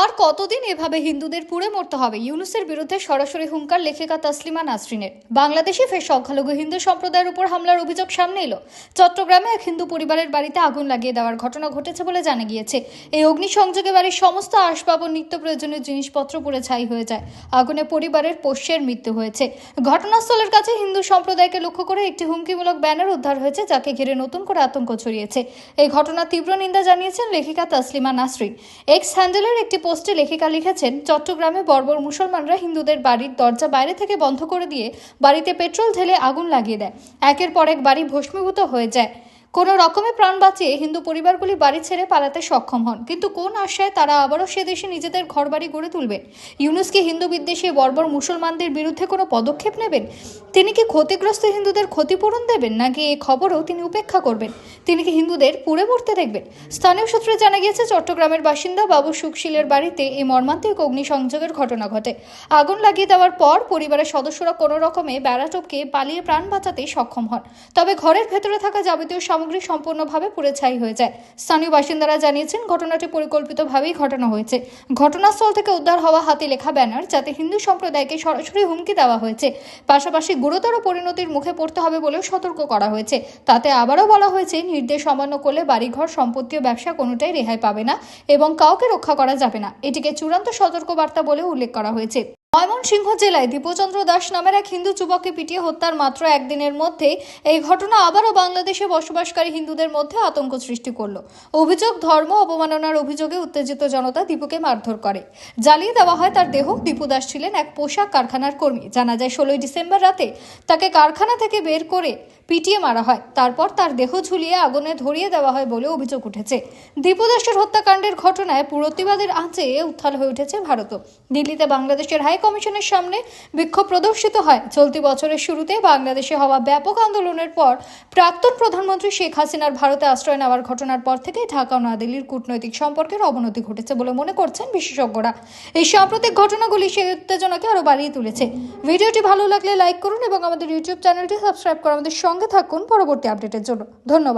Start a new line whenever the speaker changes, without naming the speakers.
আর কতদিন এভাবে হিন্দুদের পুড়ে মরতে হবে? ইউনুসের বিরুদ্ধে সরাসরি হুঙ্কার লেখিকা তাসলিমা নাসরিনের। বাংলাদেশে ফের সংখ্যালঘু হিন্দু সম্প্রদায়ের উপর হামলার অভিযোগ সামনে এলো। চট্টগ্রামে এক হিন্দু পরিবারের বাড়িতে আগুন লাগিয়ে দেওয়ার ঘটনা ঘটেছে বলে জানা গিয়েছে। এই অগ্নিসংযোগে বাড়ির সমস্ত আসবাব ও নিত্য প্রয়োজনীয় জিনিসপত্র পুড়ে ছাই হয়ে যায়। আগুনে পরিবারের পোষ্যের মৃত্যু হয়েছে। ঘটনাস্থলের কাছে হিন্দু সম্প্রদায়কে লক্ষ্য করে একটি হুমকিমূলক ব্যানার উদ্ধার হয়েছে, যাকে ঘিরে নতুন করে আতঙ্ক ছড়িয়েছে। এই ঘটনা তীব্র নিন্দা জানিয়েছেন লেখিকা তাসলিমা নাসরিন। এক্স হ্যান্ডেলের একটি পোস্টে লেখিকা লিখেছেন, চট্টগ্রামে বর্বর মুসলমানরা হিন্দুদের বাড়ির দরজা বাইরে থেকে বন্ধ করে দিয়ে বাড়িতে পেট্রোল ঢেলে আগুন লাগিয়ে দেয়। একের পর এক বাড়ি ভস্মীভূত হয়ে যায়। কোনো রকমে প্রাণ বাঁচিয়ে হিন্দু পরিবারগুলি বাড়ি ছেড়ে পালাতে সক্ষম হন। কিন্তু কোন আশায় তারা আবারও সে দেশে নিজেদের ঘরবাড়ি গড়ে তুলবেন? ইউনুস কি হিন্দু বিদ্বেষী বর্বর মুসলমানদের বিরুদ্ধে কোনো পদক্ষেপ নেবেন? তিনি কি ক্ষতিগ্রস্ত হিন্দুদের ক্ষতিপূরণ দেবেন, নাকি এই খবরও তিনি উপেক্ষা করবেন? তিনি কি হিন্দুদের পুড়ে মরতে দেখবেন? স্থানীয় সূত্রে জানা গিয়েছে, চট্টগ্রামের বাসিন্দা বাবু সুখশীলের বাড়িতে এই মর্মান্তিক অগ্নিসংযোগের ঘটনা ঘটে। আগুন লাগিয়ে দেওয়ার পর পরিবারের সদস্যরা কোনো রকমে বেড়া টপকে পালিয়ে প্রাণ বাঁচাতে সক্ষম হন। তবে ঘরের ভেতরে থাকা যাবতীয় সামগ্রী সম্পূর্ণভাবে পুড়ে ছাই হয়ে যায়। স্থানীয় বাসিন্দারা জানিয়েছেন, ঘটনাটি পরিকল্পিতভাবেই ঘটানো হয়েছে। ঘটনাস্থল থেকে উদ্ধার হওয়া হাতে লেখা ব্যানার, যাতে হিন্দু সম্প্রদায়কে সরাসরি হুমকি দেওয়া হয়েছে। পাশাপাশি গুরুতর পরিণতির মুখে পড়তে হবে বলেও সতর্ক করা হয়েছে। তাতে আবারও বলা হয়েছে, নির্দেশ অমান্য করলে বাড়িঘর, সম্পত্তি ও ব্যবসা কোনোটাই রেহাই পাবে না এবং কাউকে রক্ষা করা যাবে না। এটিকে চূড়ান্ত সতর্কবার্তা বলে উল্লেখ করা হয়েছে। ময়মনসিংহ জেলায় দীপচন্দ্র দাস নামের এক হিন্দু যুবককে পিটিয়ে হত্যার মাত্র একদিনের মধ্যে এই ঘটনা আবারও বাংলাদেশে বসবাসকারী হিন্দুদের মধ্যে আতঙ্ক সৃষ্টি করল। অভিযোগ, ধর্ম অবমাননার অভিযোগে উত্তেজিত জনতা দীপুকে মারধর করে। জ্বালিয়ে দেওয়া হয় তার দেহ। দীপু দাস ছিলেন এক পোশাক কারখানার কর্মী। জানা যায়, ষোলোই ডিসেম্বর রাতে তাকে কারখানা থেকে বের করে পিটিয়ে মারা হয়। তারপর তার দেহ ঝুলিয়ে আগুনে ধরিয়ে দেওয়া হয় বলে অভিযোগ উঠেছে। দীপু দাসের হত্যাকাণ্ডের ঘটনায় প্রতিবাদের আঁচে উত্থাল হয়ে উঠেছে ভারতও। দিল্লিতে বাংলাদেশের হাই কমিশনের সামনে বিক্ষোভ প্রদর্শিত হয়। চলতি বছরের শুরুতে বাংলাদেশে হওয়া ব্যাপক আন্দোলনের পর প্রাক্তন প্রধানমন্ত্রী শেখ হাসিনার ভারতে আশ্রয় নেওয়ার ঘটনার পর থেকে ঢাকা ও নয়াদিল্লির কূটনৈতিক সম্পর্কের অবনতি ঘটেছে বলে মনে করছেন বিশেষজ্ঞরা। এই সাম্প্রতিক ঘটনাগুলি সেই উত্তেজনাকে আরও বাড়িয়ে তুলেছে। ভিডিওটি ভালো লাগলে লাইক করুন এবং আমাদের ইউটিউব চ্যানেলটি সাবস্ক্রাইব করে আমাদের সঙ্গে থাকুন। পরবর্তী আপডেটের জন্য ধন্যবাদ।